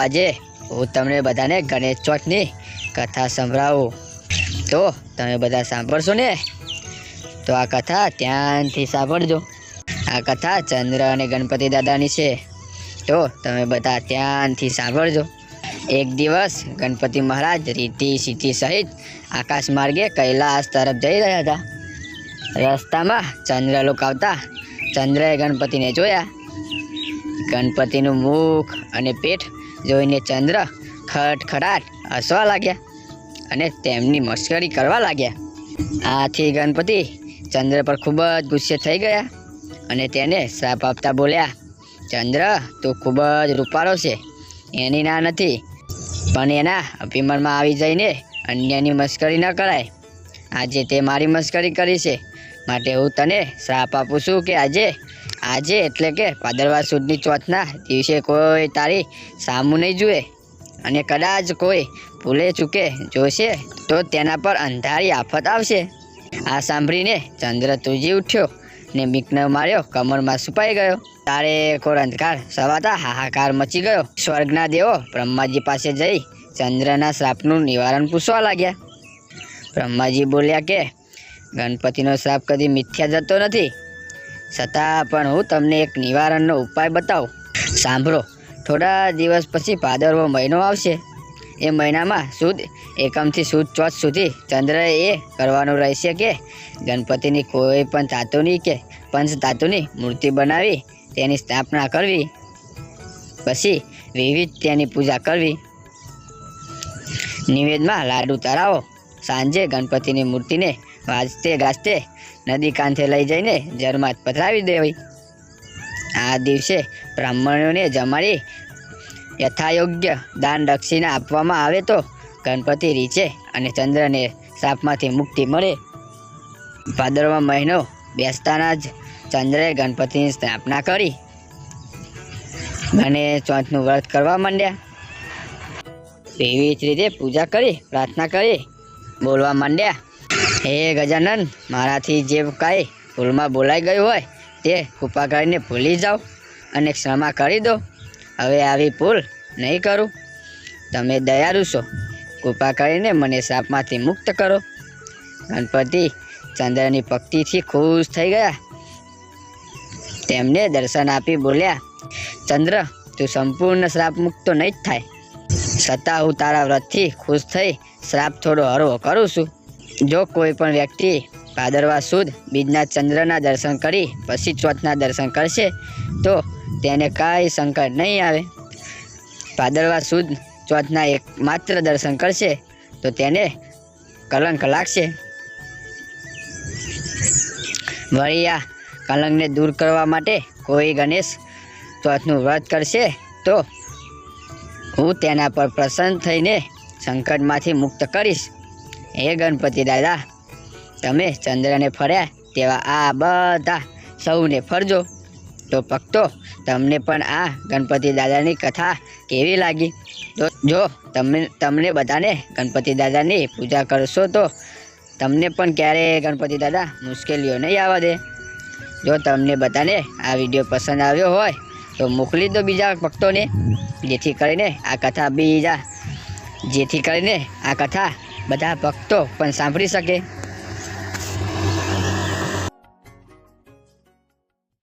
આજે હું તમને બધાને ગણેશ ચોથની કથા સંભળાવું. તો તમે બધા સાંભળશો ને? તો આ કથા ધ્યાનથી સાંભળજો. આ કથા ચંદ્ર અને ગણપતિ દાદાની છે. તો તમે બધા ધ્યાનથી સાંભળજો. એક દિવસ ગણપતિ મહારાજ રીતિ સીતિ સહિત આકાશ માર્ગે કૈલાસ તરફ જઈ રહ્યા હતા. રસ્તામાં ચંદ્રલોક આવતા ચંદ્રએ ગણપતિને જોયા. ગણપતિનું મુખ અને પેટ જોઈને ચંદ્ર ખટખડાટ હસવા લાગ્યા અને તેમની મશ્કરી કરવા લાગ્યા. આથી ગણપતિ ચંદ્ર પર ખૂબ જ ગુસ્સે થઈ ગયા અને તેને શ્રાપ આપતા બોલ્યા, ચંદ્ર, તું ખૂબ જ રૂપાળો છે. એની ના નથી, પણ એના અભિમાનમાં આવી જઈને અન્યની મશ્કરી ન કરાય. આજે તે મારી મશ્કરી કરી છે. માટે હું તને શ્રાપ આપું છું કે આજે આજે એટલે કે ભાદરવા સુદની ચોથના દિવસે કોઈ તારી સામું નહીં જુએ. અને કદાચ કોઈ ભૂલે ચૂકે, જોશે, તો તેના પર અંધારી આફત આવશે. આ સાંભળીને ચંદ્ર તુજી ઉઠ્યો ને બીકને માર્યો કમરમાં છુપાઈ ગયો. તારે કોર અંધકાર સવાતા હાહાકાર મચી ગયો. સ્વર્ગના દેવો બ્રહ્માજી પાસે જઈ ચંદ્રના શ્રાપનું નિવારણ પૂછવા લાગ્યા. બ્રહ્માજી બોલ્યા કે, ગણપતિનો શ્રાપ કદી મિથ્યા જતો નથી. છતાં પણ હું તમને એક નિવારણનો ઉપાય બતાવું. સાંભળો, થોડા દિવસ પછી ભાદરવો મહિનો આવશે. એ મહિનામાં સુદ, એકમથી સુદ ચોથ સુધી ચંદ્રએ એ કરવાનું રહેશે કે ગણપતિની કોઈ પણ ધાતુની કે પંચ ધાતુની મૂર્તિ બનાવી, તેની સ્થાપના કરવી. પછી વિવિધ તેની પૂજા કરવી. નિવેદમાં લાડુ તરાવો સાંજે ગણપતિની મૂર્તિને વાજતે ગાજતે નદી કાંઠે લઈ જઈને જળમાં પધરાવી દેવી. આ દિવસે બ્રાહ્મણોને જમાડી યથાયોગ્ય દાન દક્ષિણા આપવામાં આવે તો ગણપતિ રીચે અને ચંદ્રને સાપમાંથી મુક્તિ મળે. ભાદરવા મહિનો બેસતાના જ ચંદ્રએ ગણપતિની સ્થાપના કરી. અને ચોથનું વ્રત કરવા માંડ્યા. વિવિધ રીતે પૂજા કરી, પ્રાર્થના કરી. બોલવા માંડ્યા? હે ગજાનન, મારાથી જે કાંઈ ભૂલમાં બોલાઈ ગયું હોય તે કૃપા કરીને ભૂલી જાઓ અને ક્ષમા કરી દો. હવે આવી ભૂલ નહીં કરું. તમે દયાળુ છો. કૃપા કરીને મને સાપમાંથી મુક્ત કરો. ગણપતિ ચંદ્રની ભક્તિથી ખુશ થઈ ગયા. તેમને દર્શન આપી બોલ્યા, ચંદ્ર, તું સંપૂર્ણ શ્રાપ મુક્ત નહીં જ થાય. છતાં હું તારા વ્રતથી ખુશ થઈ શ્રાપ થોડો હળવો કરું છું. જો કોઈ પણ વ્યક્તિ ભાદરવા સુદ બીજના ચંદ્રના દર્શન કરી પછી ચોથના દર્શન કરશે, તો તેને કાંઈ સંકટ નહીં આવે. ભાદરવા સુદ ચોથના એક માત્ર દર્શન કરશે, તો તેને કલંક લાગશે. વળી આ કલંકને દૂર કરવા માટે કોઈ ગણેશ ચોથનું વ્રત કરશે, તો હું તેના પર પ્રસન્ન થઈને સંકટમાંથી મુક્ત કરીશ. હે ગણપતિ દાદા, તમે ચંદ્રને ફર્યા તેવા આ બધા સૌને ફરજો. તો ભક્તો, તમને પણ આ ગણપતિ દાદાની કથા કેવી લાગી? તો જો તમે તમને બધાને ગણપતિ દાદાની પૂજા કરશો તો તમને પણ ક્યારેય ગણપતિ દાદા મુશ્કેલીઓ નહીં આવવા દે? જો તમને બધાને આ વીડિયો પસંદ આવ્યો હોય તો મોકલી દો બીજા ભક્તોને. જેથી કરીને આ કથા બીજા જેથી કરીને આ કથા બધા ભક્તો પણ સાંભળી શકે.